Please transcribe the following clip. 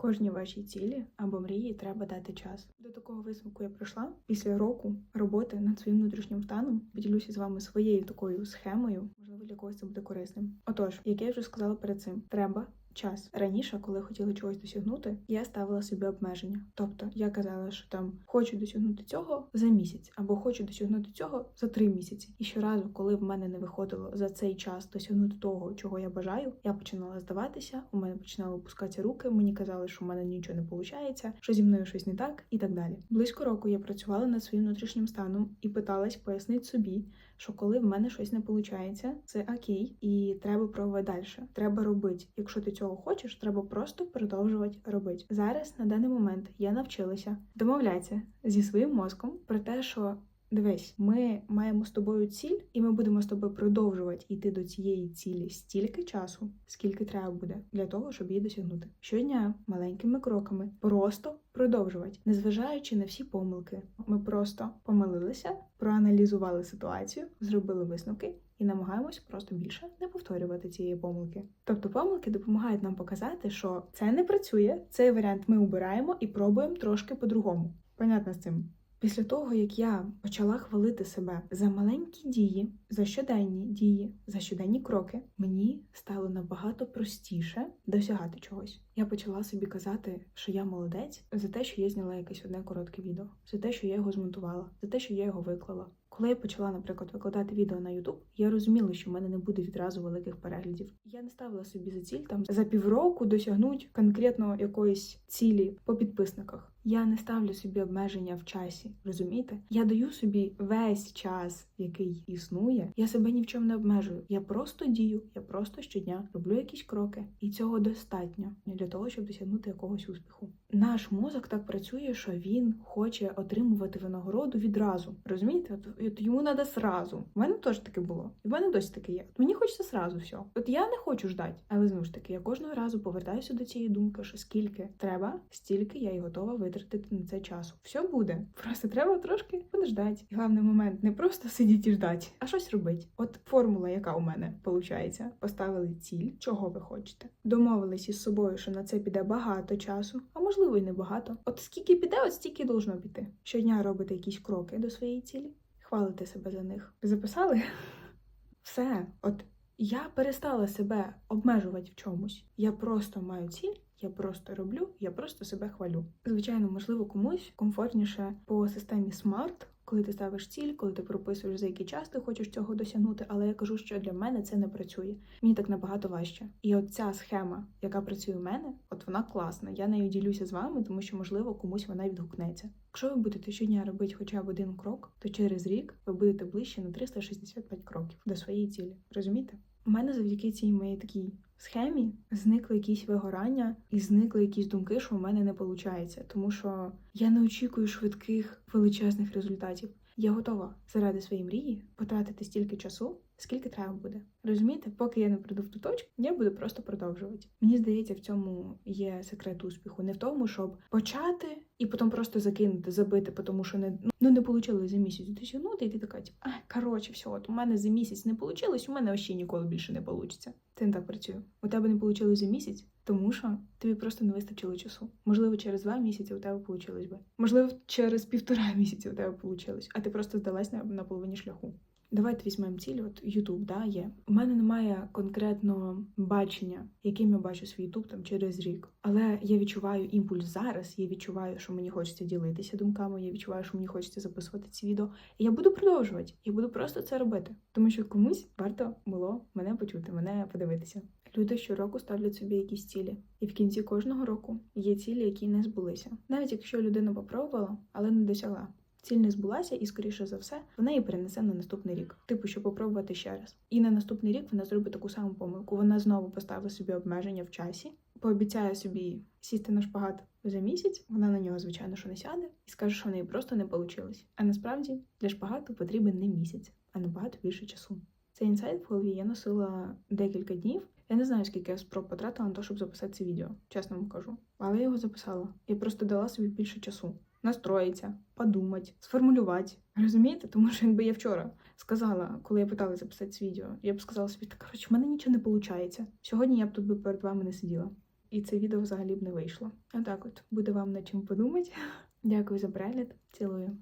Кожній вашій цілі або мрії треба дати час. До такого висновку я прийшла після року роботи над своїм внутрішнім станом. Поділюся з вами своєю такою схемою. Можливо, для когось це буде корисним. Отож, як я вже сказала перед цим, треба. Час раніше, коли хотіла чогось досягнути, я ставила собі обмеження. Тобто я казала, що там хочу досягнути цього за місяць, або хочу досягнути цього за три місяці. І щоразу, коли в мене не виходило за цей час досягнути того, чого я бажаю, я починала здаватися. У мене починали опускатися руки. Мені казали, що в мене нічого не виходить, що зі мною щось не так, і так далі. Близько року я працювала над своїм внутрішнім станом і питалась пояснити собі, що коли в мене щось не виходить, це окей, і треба пробувати далі. Треба робити. Якщо ти цього хочеш, треба просто продовжувати робити. Зараз на даний момент я навчилася домовлятися зі своїм мозком про те, що. Дивись, ми маємо з тобою ціль, і ми будемо з тобою продовжувати йти до цієї цілі стільки часу, скільки треба буде для того, щоб її досягнути. Щодня маленькими кроками просто продовжувати, незважаючи на всі помилки. Ми просто помилилися, проаналізували ситуацію, зробили висновки і намагаємось просто більше не повторювати цієї помилки. Тобто помилки допомагають нам показати, що це не працює, цей варіант ми обираємо і пробуємо трошки по-другому. Понятно з цим. Після того, як я почала хвалити себе за маленькі дії, за щоденні дії, за щоденні кроки, мені стало набагато простіше досягати чогось. Я почала собі казати, що я молодець за те, що я зняла якесь одне коротке відео, за те, що я його змонтувала, за те, що я його виклала. Коли я почала, наприклад, викладати відео на YouTube, я розуміла, що в мене не буде відразу великих переглядів. Я не ставила собі за ціль там за півроку досягнути конкретно якоїсь цілі по підписниках. Я не ставлю собі обмеження в часі, розумієте? Я даю собі весь час, який існує. Я себе ні в чому не обмежую. Я просто дію, я просто щодня роблю якісь кроки, і цього достатньо для того, щоб досягнути якогось успіху. Наш мозок так працює, що він хоче отримувати винагороду відразу. Розумієте? От, от йому треба сразу. У мене теж таке було, і в мене досі таке є. Мені хочеться сразу все. От я не хочу ждати, але знову ж таки, я кожного разу повертаюся до цієї думки, що скільки треба, стільки я і готова витратити на це часу. Все буде. Просто треба трошки подождати. І головний момент не просто сидіти і ждати, а щось робити. От формула, яка у мене виходить, поставили ціль, чого ви хочете. Домовились із собою, що на це піде багато часу, а можливо і не багато. От скільки піде, от стільки должно піти. Щодня робите якісь кроки до своєї цілі, хвалите себе за них. Записали? Все, от я перестала себе обмежувати в чомусь. Я просто маю ціль. Я просто роблю, я просто себе хвалю. Звичайно, можливо, комусь комфортніше по системі SMART, коли ти ставиш ціль, коли ти прописуєш за який час ти хочеш цього досягнути. Але я кажу, що для мене це не працює. Мені так набагато важче. І от ця схема, яка працює в мене, от вона класна. Я нею ділюся з вами, тому що можливо комусь вона відгукнеться. Якщо ви будете щодня робити хоча б один крок, то через рік ви будете ближче на 365 кроків до своєї цілі. Розумієте? У мене завдяки цій моїй такій схемі зникли якісь вигорання і зникли якісь думки, що в мене не виходить, тому що я не очікую швидких величезних результатів. Я готова заради своєї мрії потратити стільки часу, скільки треба буде. Розумієте, поки я не прийду в ту точку, я буду просто продовжувати. Мені здається, в цьому є секрет успіху, не в тому, щоб почати і потім просто закинути, забити, тому що не ну не вийшло за місяць досягнути, і ти така, типу, а коротше, все, от у мене за місяць не вийшло, у мене ще ніколи більше не вийде. Це не так працює. У тебе не вийшло за місяць, тому що тобі просто не вистачило часу. Можливо, через два місяці у тебе вийшло би. Можливо, через півтора місяці у тебе вийшло, а ти просто здалась на, на половині шляху. Давайте візьмемо ціль, от Ютуб, да, є. У мене немає конкретного бачення, яким я бачу свій Ютуб там через рік. Але я відчуваю імпульс зараз. Я відчуваю, що мені хочеться ділитися думками. Я відчуваю, що мені хочеться записувати ці відео. І я буду продовжувати. Я буду просто це робити, тому що комусь варто було мене почути, мене подивитися. Люди щороку ставлять собі якісь цілі, і в кінці кожного року є цілі, які не збулися. Навіть якщо людина попробувала, але не досягла. Ціль не збулася, і, скоріше за все, вона її перенесе на наступний рік, типу, щоб попробувати ще раз. І на наступний рік вона зробить таку саму помилку. Вона знову поставить собі обмеження в часі, пообіцяє собі сісти на шпагат за місяць. Вона на нього, звичайно, що не сяде, і скаже, що в неї просто не вийшло. А насправді для шпагату потрібен не місяць, а набагато більше часу. Цей інсайт в голові я носила декілька днів. Я не знаю, скільки я спроб потратила на те, щоб записати це відео, чесно вам кажу. Але я його записала. Я просто дала собі більше часу. Настроїтися, подумати, сформулювати. Розумієте? Тому що якби я вчора сказала, коли я питала записати це відео, я б сказала собі, так коротше, в мене нічого не виходить. Сьогодні я б тут би перед вами не сиділа. і це відео взагалі б не вийшло. Отак от буде вам над чим подумати. Дякую за перегляд. Цілую.